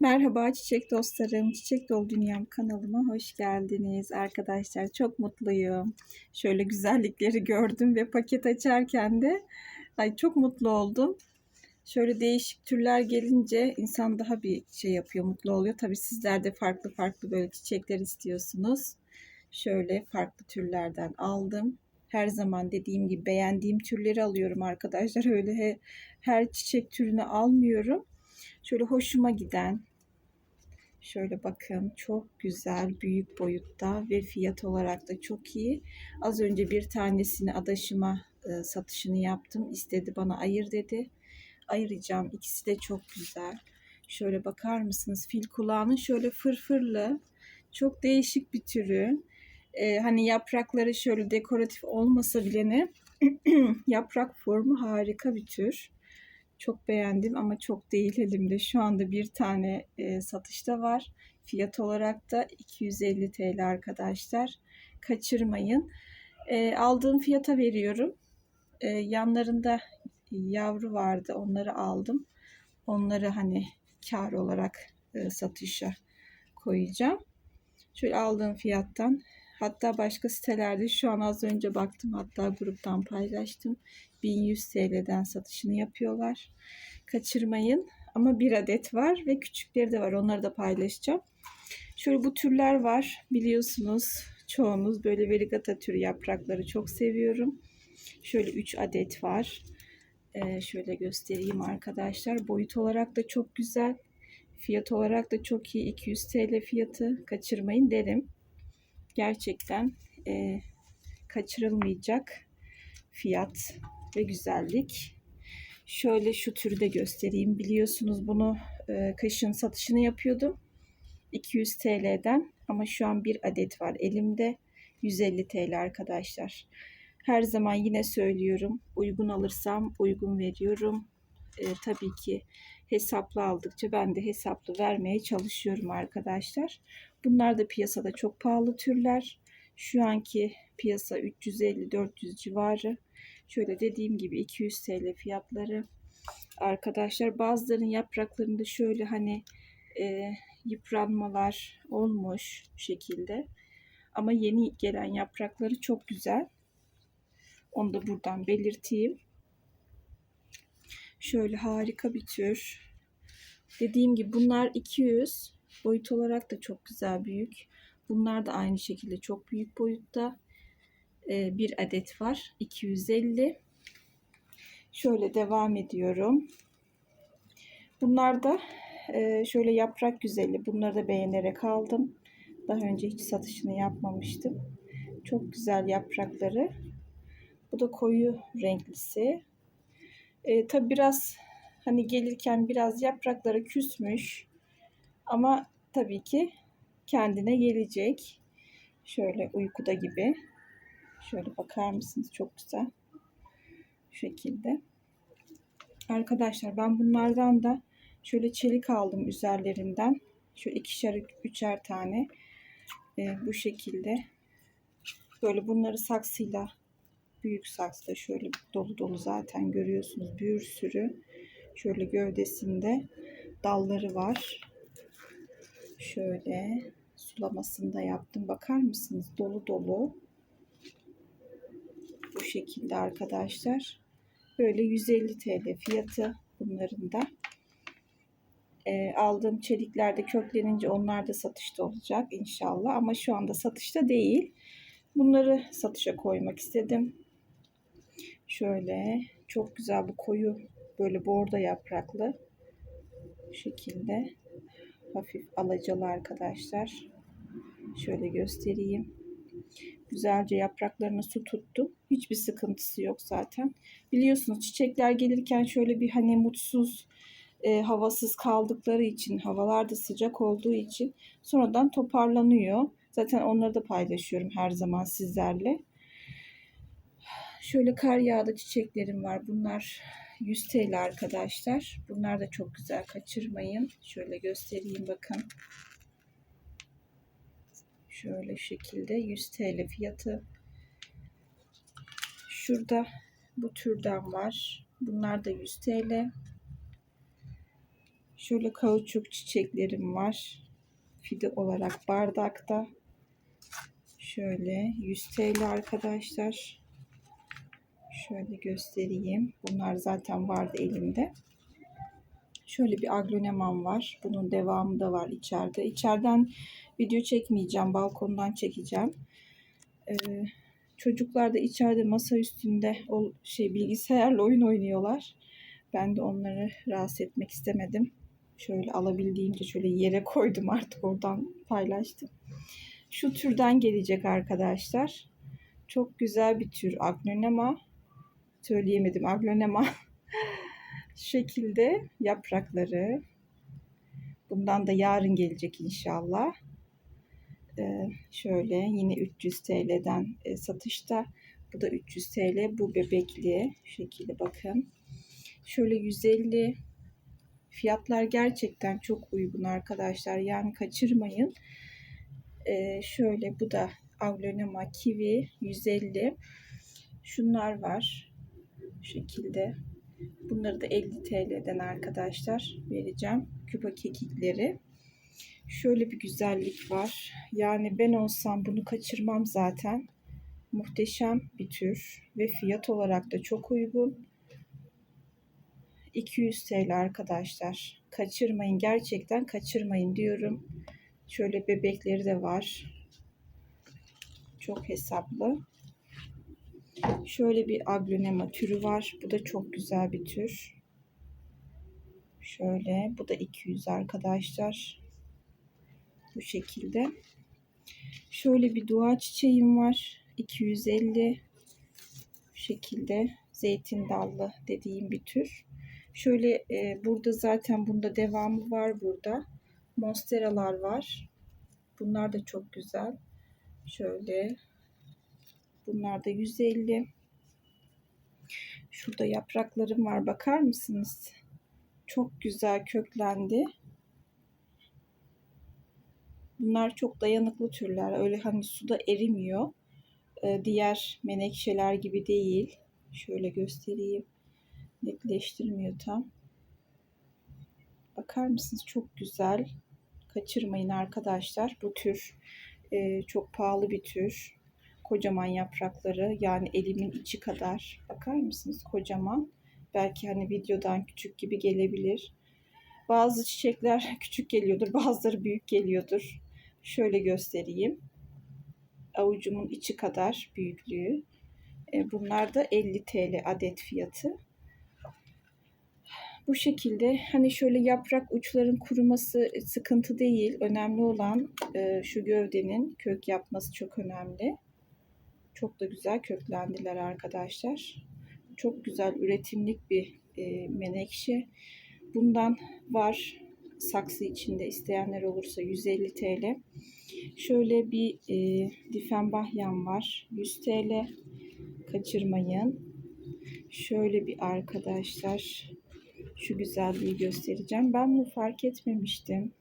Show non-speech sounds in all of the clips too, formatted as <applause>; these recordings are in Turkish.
Merhaba çiçek dostlarım, Çiçek Dolu Dünyam kanalıma hoş geldiniz arkadaşlar. Çok mutluyum. Şöyle güzellikleri gördüm ve paket açarken de ay çok mutlu oldum. Şöyle değişik türler gelince insan daha bir şey yapıyor, mutlu oluyor. Tabii sizler de farklı farklı böyle çiçekler istiyorsunuz. Şöyle farklı türlerden aldım. Her zaman dediğim gibi beğendiğim türleri alıyorum arkadaşlar. Öyle he, her çiçek türünü almıyorum. Şöyle hoşuma giden, Şöyle bakın çok güzel büyük boyutta ve fiyat olarak da çok iyi. Az önce bir tanesini adaşıma e, satışını yaptım. İstedi bana ayır dedi. Ayıracağım. İkisi de çok güzel. Şöyle bakar mısınız? Fil kulağının şöyle fırfırlı. Çok değişik bir türü. E, hani yaprakları şöyle dekoratif olmasa bile ne? <clears throat> yaprak formu harika bir tür. Çok beğendim ama çok değil elimde. Şu anda bir tane e, satışta var. Fiyat olarak da 250 TL arkadaşlar. Kaçırmayın. E, aldığım fiyata veriyorum. E, yanlarında yavru vardı. Onları aldım. Onları hani kar olarak e, satışa koyacağım. Şöyle aldığım fiyattan Hatta başka sitelerde şu an az önce baktım hatta gruptan paylaştım. 1100 TL'den satışını yapıyorlar. Kaçırmayın. Ama bir adet var ve küçükleri de var. Onları da paylaşacağım. Şöyle bu türler var. Biliyorsunuz çoğunuz böyle verigata türü yaprakları çok seviyorum. Şöyle 3 adet var. Ee, şöyle göstereyim arkadaşlar. Boyut olarak da çok güzel. Fiyat olarak da çok iyi. 200 TL fiyatı kaçırmayın derim gerçekten e, kaçırılmayacak fiyat ve güzellik. Şöyle şu türü de göstereyim. Biliyorsunuz bunu e, kışın satışını yapıyordum. 200 TL'den ama şu an bir adet var elimde. 150 TL arkadaşlar. Her zaman yine söylüyorum. Uygun alırsam uygun veriyorum. E, tabii ki hesaplı aldıkça ben de hesaplı vermeye çalışıyorum arkadaşlar. Bunlar da piyasada çok pahalı türler. Şu anki piyasa 350-400 civarı. Şöyle dediğim gibi 200 TL fiyatları. Arkadaşlar bazılarının yapraklarında şöyle hani e, yıpranmalar olmuş bu şekilde. Ama yeni gelen yaprakları çok güzel. Onu da buradan belirteyim. Şöyle harika bir tür. Dediğim gibi bunlar 200. Boyut olarak da çok güzel büyük. Bunlar da aynı şekilde çok büyük boyutta. Ee, bir adet var. 250. Şöyle devam ediyorum. Bunlar da e, şöyle yaprak güzeli. Bunları da beğenerek aldım. Daha önce hiç satışını yapmamıştım. Çok güzel yaprakları. Bu da koyu renklisi. E, tabi biraz hani gelirken biraz yaprakları küsmüş. Ama tabii ki kendine gelecek. Şöyle uykuda gibi. Şöyle bakar mısınız? Çok güzel. Şu şekilde. Arkadaşlar ben bunlardan da şöyle çelik aldım üzerlerinden. Şöyle ikişer, üçer tane. Ee, bu şekilde. Böyle bunları saksıyla büyük saksıda şöyle dolu dolu zaten görüyorsunuz. Bir sürü şöyle gövdesinde dalları var. Şöyle sulamasını da yaptım. Bakar mısınız? Dolu dolu. Bu şekilde arkadaşlar. Böyle 150 TL fiyatı bunların da. E, aldığım çeliklerde köklenince onlar da satışta olacak inşallah. Ama şu anda satışta değil. Bunları satışa koymak istedim. Şöyle çok güzel bu koyu böyle bordo yapraklı şekilde hafif alacalı arkadaşlar. Şöyle göstereyim. Güzelce yapraklarına su tuttum. Hiçbir sıkıntısı yok zaten. Biliyorsunuz çiçekler gelirken şöyle bir hani mutsuz, e, havasız kaldıkları için, havalar da sıcak olduğu için sonradan toparlanıyor. Zaten onları da paylaşıyorum her zaman sizlerle. Şöyle kar yağda çiçeklerim var. Bunlar 100 TL arkadaşlar. Bunlar da çok güzel. Kaçırmayın. Şöyle göstereyim bakın. Şöyle şekilde 100 TL fiyatı. Şurada bu türden var. Bunlar da 100 TL. Şöyle kauçuk çiçeklerim var. Fide olarak bardakta. Şöyle 100 TL arkadaşlar. Şöyle göstereyim. Bunlar zaten vardı elimde. Şöyle bir aglonemam var. Bunun devamı da var içeride. İçeriden video çekmeyeceğim. Balkondan çekeceğim. Ee, çocuklar da içeride masa üstünde o şey bilgisayarla oyun oynuyorlar. Ben de onları rahatsız etmek istemedim. Şöyle alabildiğimce şöyle yere koydum artık oradan paylaştım. Şu türden gelecek arkadaşlar. Çok güzel bir tür aglonema. Söyleyemedim aglonema. <laughs> Şekilde yaprakları. Bundan da yarın gelecek inşallah. Ee, şöyle yine 300 TL'den e, satışta. Bu da 300 TL. Bu bebekli. Şekilde bakın. Şöyle 150 Fiyatlar gerçekten çok uygun arkadaşlar. Yani kaçırmayın. Ee, şöyle bu da Aglonema Kiwi 150. Şunlar var. Şekilde. Bunları da 50 TL'den arkadaşlar vereceğim. Küpa kekikleri. Şöyle bir güzellik var. Yani ben olsam bunu kaçırmam zaten. Muhteşem bir tür ve fiyat olarak da çok uygun. 200 TL arkadaşlar. Kaçırmayın gerçekten kaçırmayın diyorum. Şöyle bebekleri de var. Çok hesaplı. Şöyle bir aglonema türü var. Bu da çok güzel bir tür. Şöyle bu da 200 arkadaşlar. Bu şekilde. Şöyle bir dua çiçeğim var. 250 bu şekilde zeytin dallı dediğim bir tür. Şöyle e, burada zaten bunda devamı var burada. Monsteralar var. Bunlar da çok güzel. Şöyle. Bunlar da 150. Şurada yapraklarım var. Bakar mısınız? Çok güzel köklendi. Bunlar çok dayanıklı türler. Öyle hani suda erimiyor. Ee, diğer menekşeler gibi değil. Şöyle göstereyim netleştirmiyor tam. Bakar mısınız? Çok güzel. Kaçırmayın arkadaşlar. Bu tür e, çok pahalı bir tür. Kocaman yaprakları yani elimin içi kadar. Bakar mısınız? Kocaman. Belki hani videodan küçük gibi gelebilir. Bazı çiçekler <laughs> küçük geliyordur. Bazıları büyük geliyordur. Şöyle göstereyim. Avucumun içi kadar büyüklüğü. E, bunlar da 50 TL adet fiyatı. Bu şekilde hani şöyle yaprak uçların kuruması e, sıkıntı değil. Önemli olan e, şu gövdenin kök yapması çok önemli. Çok da güzel köklendiler arkadaşlar. Çok güzel üretimlik bir e, menekşe. Bundan var saksı içinde isteyenler olursa 150 TL. Şöyle bir e, difenbahyan var 100 TL. Kaçırmayın. Şöyle bir arkadaşlar şu güzelliği göstereceğim. Ben bunu fark etmemiştim.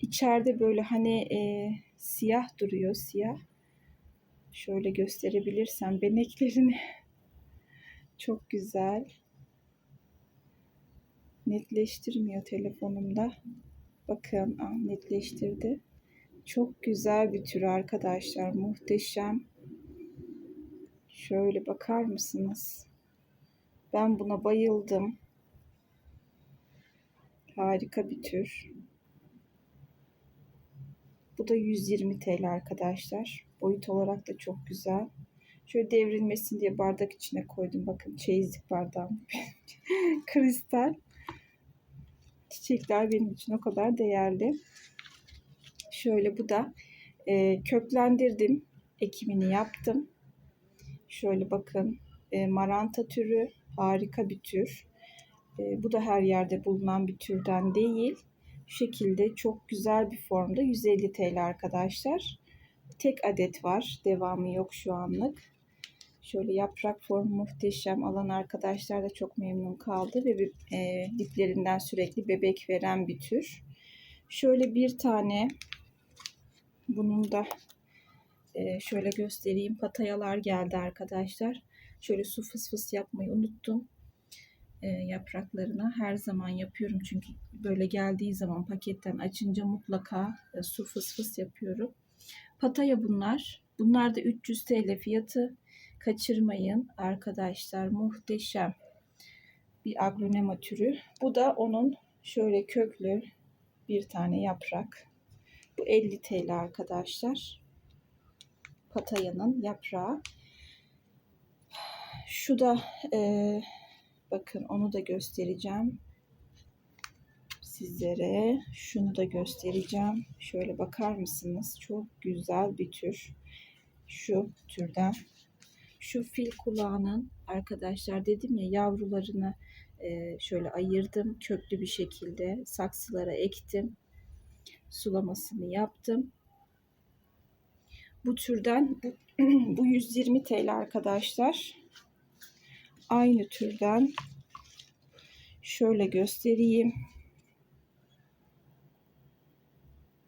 İçeride böyle hani e, siyah duruyor siyah. Şöyle gösterebilirsem beneklerini <laughs> çok güzel. Netleştirmiyor telefonumda. Bakın ah, netleştirdi. Çok güzel bir tür arkadaşlar. Muhteşem. Şöyle bakar mısınız? Ben buna bayıldım. Harika bir tür. Bu da 120 TL arkadaşlar. Boyut olarak da çok güzel. Şöyle devrilmesin diye bardak içine koydum. Bakın çeyizlik bardağım. <laughs> Kristal. Çiçekler benim için o kadar değerli. Şöyle bu da e, köklendirdim. Ekimini yaptım. Şöyle bakın e, maranta türü harika bir tür. E, bu da her yerde bulunan bir türden değil. Şekilde çok güzel bir formda 150 TL arkadaşlar. Tek adet var. Devamı yok şu anlık. Şöyle yaprak formu muhteşem. Alan arkadaşlar da çok memnun kaldı ve e, diplerinden sürekli bebek veren bir tür. Şöyle bir tane bunun da e, şöyle göstereyim. Patayalar geldi arkadaşlar. Şöyle su fıs fıs yapmayı unuttum. E, yapraklarına her zaman yapıyorum çünkü böyle geldiği zaman paketten açınca mutlaka e, su fıs fıs yapıyorum. Pataya bunlar. Bunlar da 300 TL fiyatı. Kaçırmayın arkadaşlar. Muhteşem bir aglonema türü. Bu da onun şöyle köklü bir tane yaprak. Bu 50 TL arkadaşlar. Pataya'nın yaprağı. Şu da e, bakın onu da göstereceğim sizlere. Şunu da göstereceğim. Şöyle bakar mısınız? Çok güzel bir tür. Şu türden. Şu fil kulağının arkadaşlar dedim ya yavrularını e, şöyle ayırdım. Köklü bir şekilde saksılara ektim. Sulamasını yaptım. Bu türden bu, <clears throat> bu 120 TL arkadaşlar. Aynı türden şöyle göstereyim.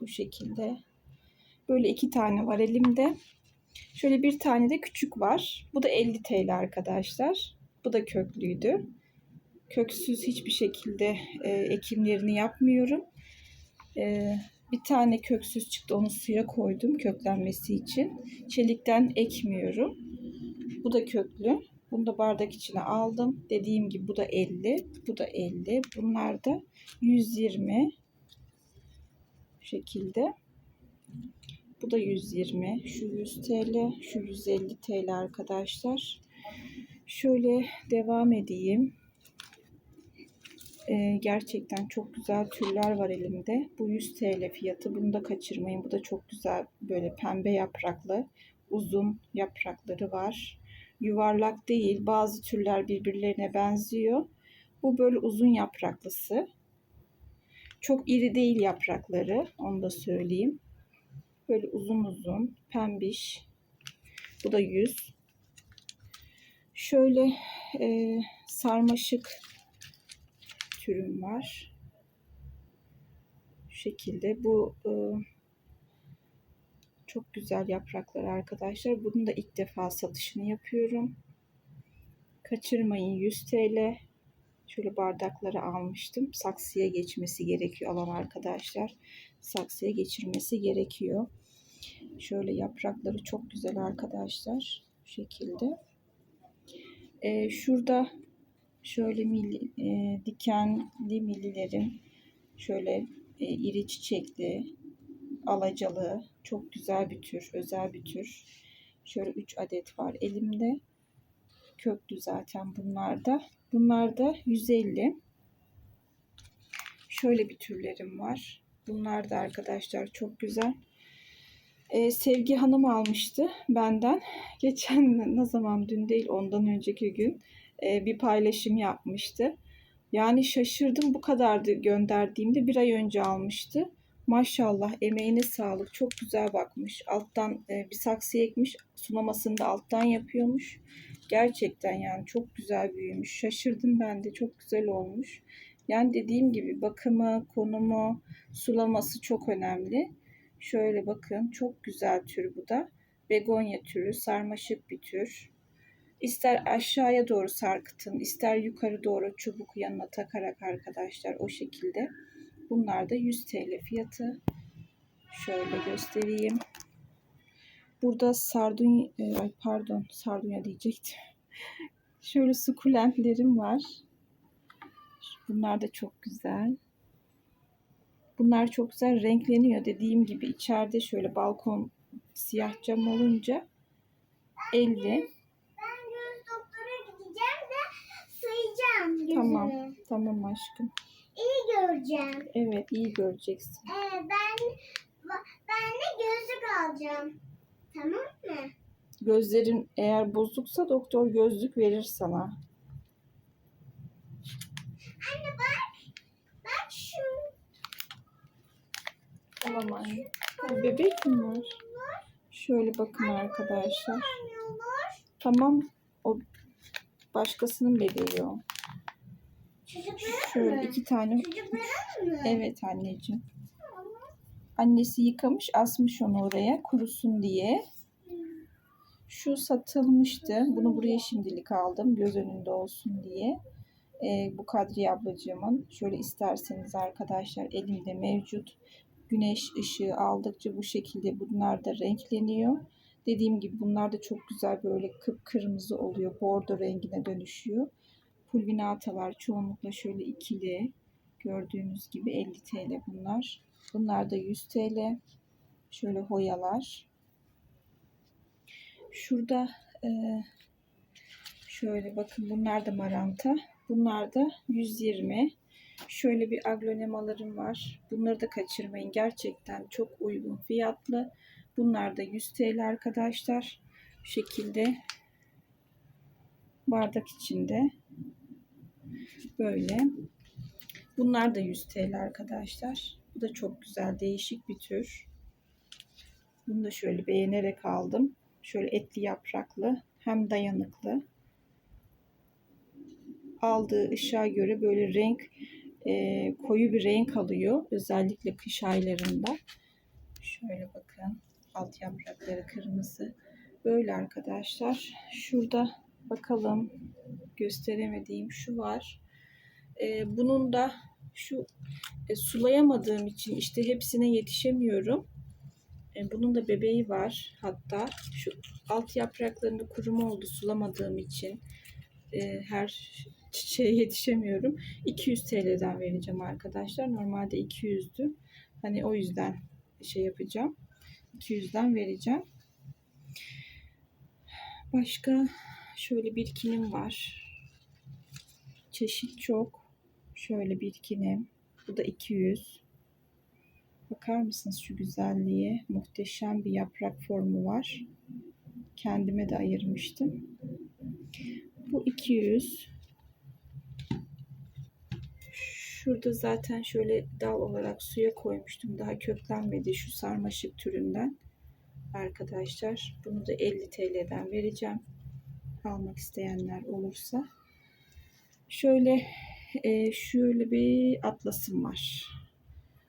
Bu şekilde. Böyle iki tane var elimde. Şöyle bir tane de küçük var. Bu da 50 TL arkadaşlar. Bu da köklüydü. Köksüz hiçbir şekilde e, ekimlerini yapmıyorum. E, bir tane köksüz çıktı. Onu suya koydum köklenmesi için. Çelikten ekmiyorum. Bu da köklü. Bunu da bardak içine aldım. Dediğim gibi bu da 50. Bu da 50. Bunlar da 120 şekilde. Bu da 120. Şu 100 TL. Şu 150 TL arkadaşlar. Şöyle devam edeyim. Ee, gerçekten çok güzel türler var elimde. Bu 100 TL fiyatı. Bunu da kaçırmayın. Bu da çok güzel böyle pembe yapraklı uzun yaprakları var. Yuvarlak değil. Bazı türler birbirlerine benziyor. Bu böyle uzun yapraklısı. Çok iri değil yaprakları. Onu da söyleyeyim. Böyle uzun uzun pembiş. Bu da 100. Şöyle e, sarmaşık türüm var. Şu şekilde. Bu e, çok güzel yapraklar arkadaşlar. Bunun da ilk defa satışını yapıyorum. Kaçırmayın 100 TL. Şöyle bardakları almıştım. Saksıya geçmesi gerekiyor alan arkadaşlar. Saksıya geçirmesi gerekiyor. Şöyle yaprakları çok güzel arkadaşlar. Bu şekilde. Ee, şurada şöyle milli, e, dikenli millilerin şöyle e, iri çiçekli, alacalı, çok güzel bir tür, özel bir tür. Şöyle 3 adet var elimde. Köklü zaten bunlar da. Bunlar da 150. Şöyle bir türlerim var. Bunlar da arkadaşlar çok güzel. Ee, Sevgi Hanım almıştı benden. <laughs> Geçen ne zaman dün değil ondan önceki gün e, bir paylaşım yapmıştı. Yani şaşırdım bu kadardı gönderdiğimde bir ay önce almıştı. Maşallah emeğine sağlık. Çok güzel bakmış. Alttan e, bir saksı ekmiş. Sulamasını da alttan yapıyormuş. Gerçekten yani çok güzel büyümüş. Şaşırdım ben de. Çok güzel olmuş. Yani dediğim gibi bakımı, konumu, sulaması çok önemli. Şöyle bakın çok güzel tür bu da. Begonya türü, sarmaşık bir tür. İster aşağıya doğru sarkıtın, ister yukarı doğru çubuk yanına takarak arkadaşlar o şekilde. Bunlar da 100 TL fiyatı. Şöyle göstereyim. Burada sardunya, ay pardon sardunya diyecektim. <laughs> Şöyle sukulentlerim var. Bunlar da çok güzel. Bunlar çok güzel renkleniyor. Dediğim gibi içeride şöyle balkon siyah cam olunca 50. Ben göz doktora gideceğim de sayacağım gözümü. Tamam. Tamam aşkım. İyi göreceğim. Evet iyi göreceksin. Ee, ben ben de gözlük alacağım. Tamam mı? Gözlerin eğer bozuksa doktor gözlük verir sana. Anne bak. Bak şu. Tamam anne. Ha, bebek mi var? Şöyle bakın arkadaşlar. Ne olur? Tamam. O başkasının bebeği o. Şöyle iki tane. Evet anneciğim. Annesi yıkamış asmış onu oraya kurusun diye. Şu satılmıştı. Bunu buraya şimdilik aldım göz önünde olsun diye. Ee, bu Kadriye ablacığımın. Şöyle isterseniz arkadaşlar elimde mevcut. Güneş ışığı aldıkça bu şekilde bunlar da renkleniyor. Dediğim gibi bunlar da çok güzel böyle kıpkırmızı oluyor. Bordo rengine dönüşüyor. Pulvinatalar çoğunlukla şöyle ikili. Gördüğünüz gibi 50 TL bunlar. Bunlar da 100 TL. Şöyle hoyalar. Şurada e, şöyle bakın bunlar da maranta. Bunlar da 120. Şöyle bir aglonemalarım var. Bunları da kaçırmayın. Gerçekten çok uygun fiyatlı. Bunlar da 100 TL arkadaşlar. Bu şekilde bardak içinde. Böyle. Bunlar da 100 TL arkadaşlar. Bu da çok güzel, değişik bir tür. Bunu da şöyle beğenerek aldım. Şöyle etli yapraklı, hem dayanıklı. Aldığı ışığa göre böyle renk e, koyu bir renk alıyor. Özellikle kış aylarında. Şöyle bakın. Alt yaprakları kırmızı. Böyle arkadaşlar. Şurada bakalım gösteremediğim şu var. E, bunun da şu e, sulayamadığım için işte hepsine yetişemiyorum. E, bunun da bebeği var. Hatta şu alt yapraklarında kuruma oldu sulamadığım için. E, her çiçeğe yetişemiyorum. 200 TL'den vereceğim arkadaşlar. Normalde 200'dü. Hani o yüzden şey yapacağım. 200'den vereceğim. Başka şöyle bir kinim var. Çeşit çok. Şöyle bir kinim. Bu da 200. Bakar mısınız şu güzelliğe? Muhteşem bir yaprak formu var. Kendime de ayırmıştım. Bu 200. Şurada zaten şöyle dal olarak suya koymuştum. Daha köklenmedi şu sarmaşık türünden. Arkadaşlar bunu da 50 TL'den vereceğim. Almak isteyenler olursa. Şöyle e, şöyle bir atlasım var.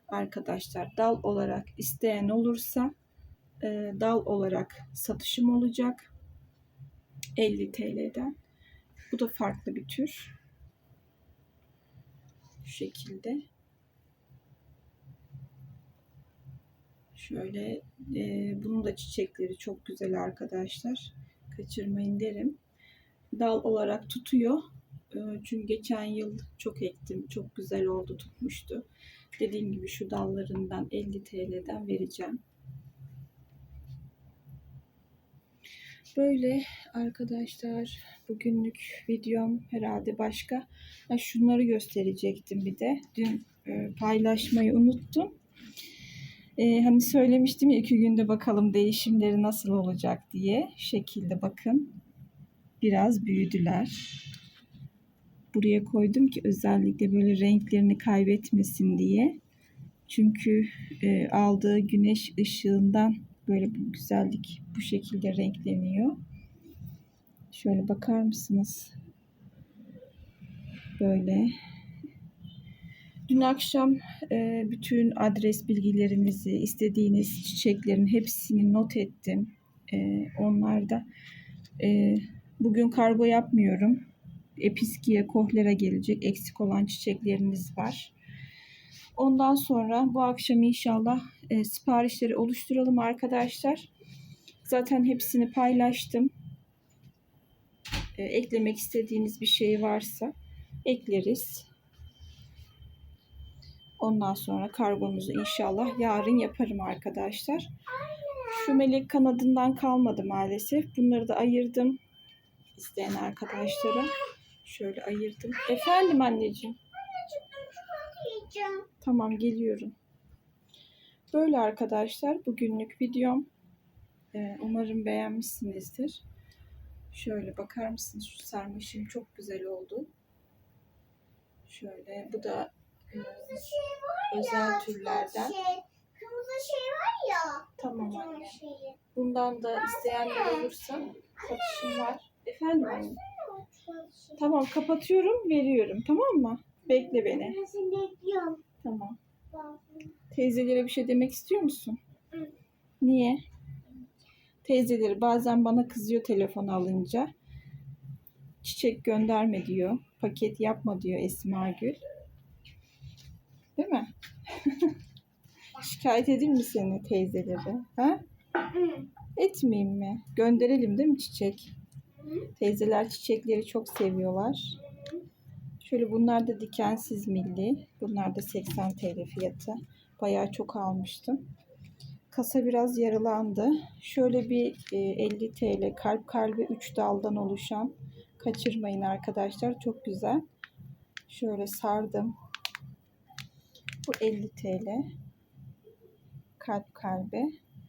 Arkadaşlar dal olarak isteyen olursa e, dal olarak satışım olacak. 50 TL'den. Bu da farklı bir tür. Şu şekilde. Şöyle e, bunun da çiçekleri çok güzel arkadaşlar. Kaçırmayın derim. Dal olarak tutuyor. E, çünkü geçen yıl çok ektim. Çok güzel oldu tutmuştu. Dediğim gibi şu dallarından 50 TL'den vereceğim. Böyle arkadaşlar bugünlük videom herhalde başka. Ha, şunları gösterecektim bir de. Dün e, paylaşmayı unuttum. E, hani söylemiştim ya iki günde bakalım değişimleri nasıl olacak diye. Şekilde bakın. Biraz büyüdüler. Buraya koydum ki özellikle böyle renklerini kaybetmesin diye. Çünkü e, aldığı güneş ışığından böyle bu güzellik bu şekilde renkleniyor. Şöyle bakar mısınız? Böyle. Dün akşam e, bütün adres bilgilerinizi, istediğiniz çiçeklerin hepsini not ettim. E, onlarda e, bugün kargo yapmıyorum. Episkiye, kohlera gelecek. Eksik olan çiçekleriniz var. Ondan sonra bu akşam inşallah e, siparişleri oluşturalım arkadaşlar. Zaten hepsini paylaştım. E, eklemek istediğiniz bir şey varsa ekleriz. Ondan sonra kargomuzu inşallah yarın yaparım arkadaşlar. Şu melek kanadından kalmadı maalesef. Bunları da ayırdım. İsteyen arkadaşlara. Şöyle ayırdım. Efendim anneciğim. Tamam geliyorum. Böyle arkadaşlar bugünlük videom. Ee, umarım beğenmişsinizdir. Şöyle bakar mısınız şu sarmaşığım çok güzel oldu. Şöyle bu da e, şey özel ya. türlerden. Şey, kırmızı şey var ya. Tamam anne. şeyi. Bundan da isteyenler olursa satışım var. Efendim anne. Tamam kapatıyorum veriyorum tamam mı? Bekle beni. Ben seni bekliyorum. Tamam. Teyzelere bir şey demek istiyor musun? Hı. Niye? Teyzeleri bazen bana kızıyor telefon alınca. Çiçek gönderme diyor. paket yapma diyor Esma Gül. Değil mi? <laughs> Şikayet edeyim mi seni teyzeleri? Ha? Hı. Etmeyeyim mi? Gönderelim değil mi çiçek? Teyzeler çiçekleri çok seviyorlar. Şöyle bunlar da dikensiz milli. Bunlar da 80 TL fiyatı. Bayağı çok almıştım. Kasa biraz yaralandı. Şöyle bir e, 50 TL kalp kalbi 3 daldan oluşan. Kaçırmayın arkadaşlar. Çok güzel. Şöyle sardım. Bu 50 TL. Kalp kalbe.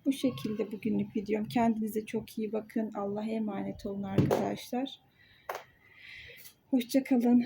Bu şekilde bugünlük videom. Kendinize çok iyi bakın. Allah'a emanet olun arkadaşlar. Hoşçakalın.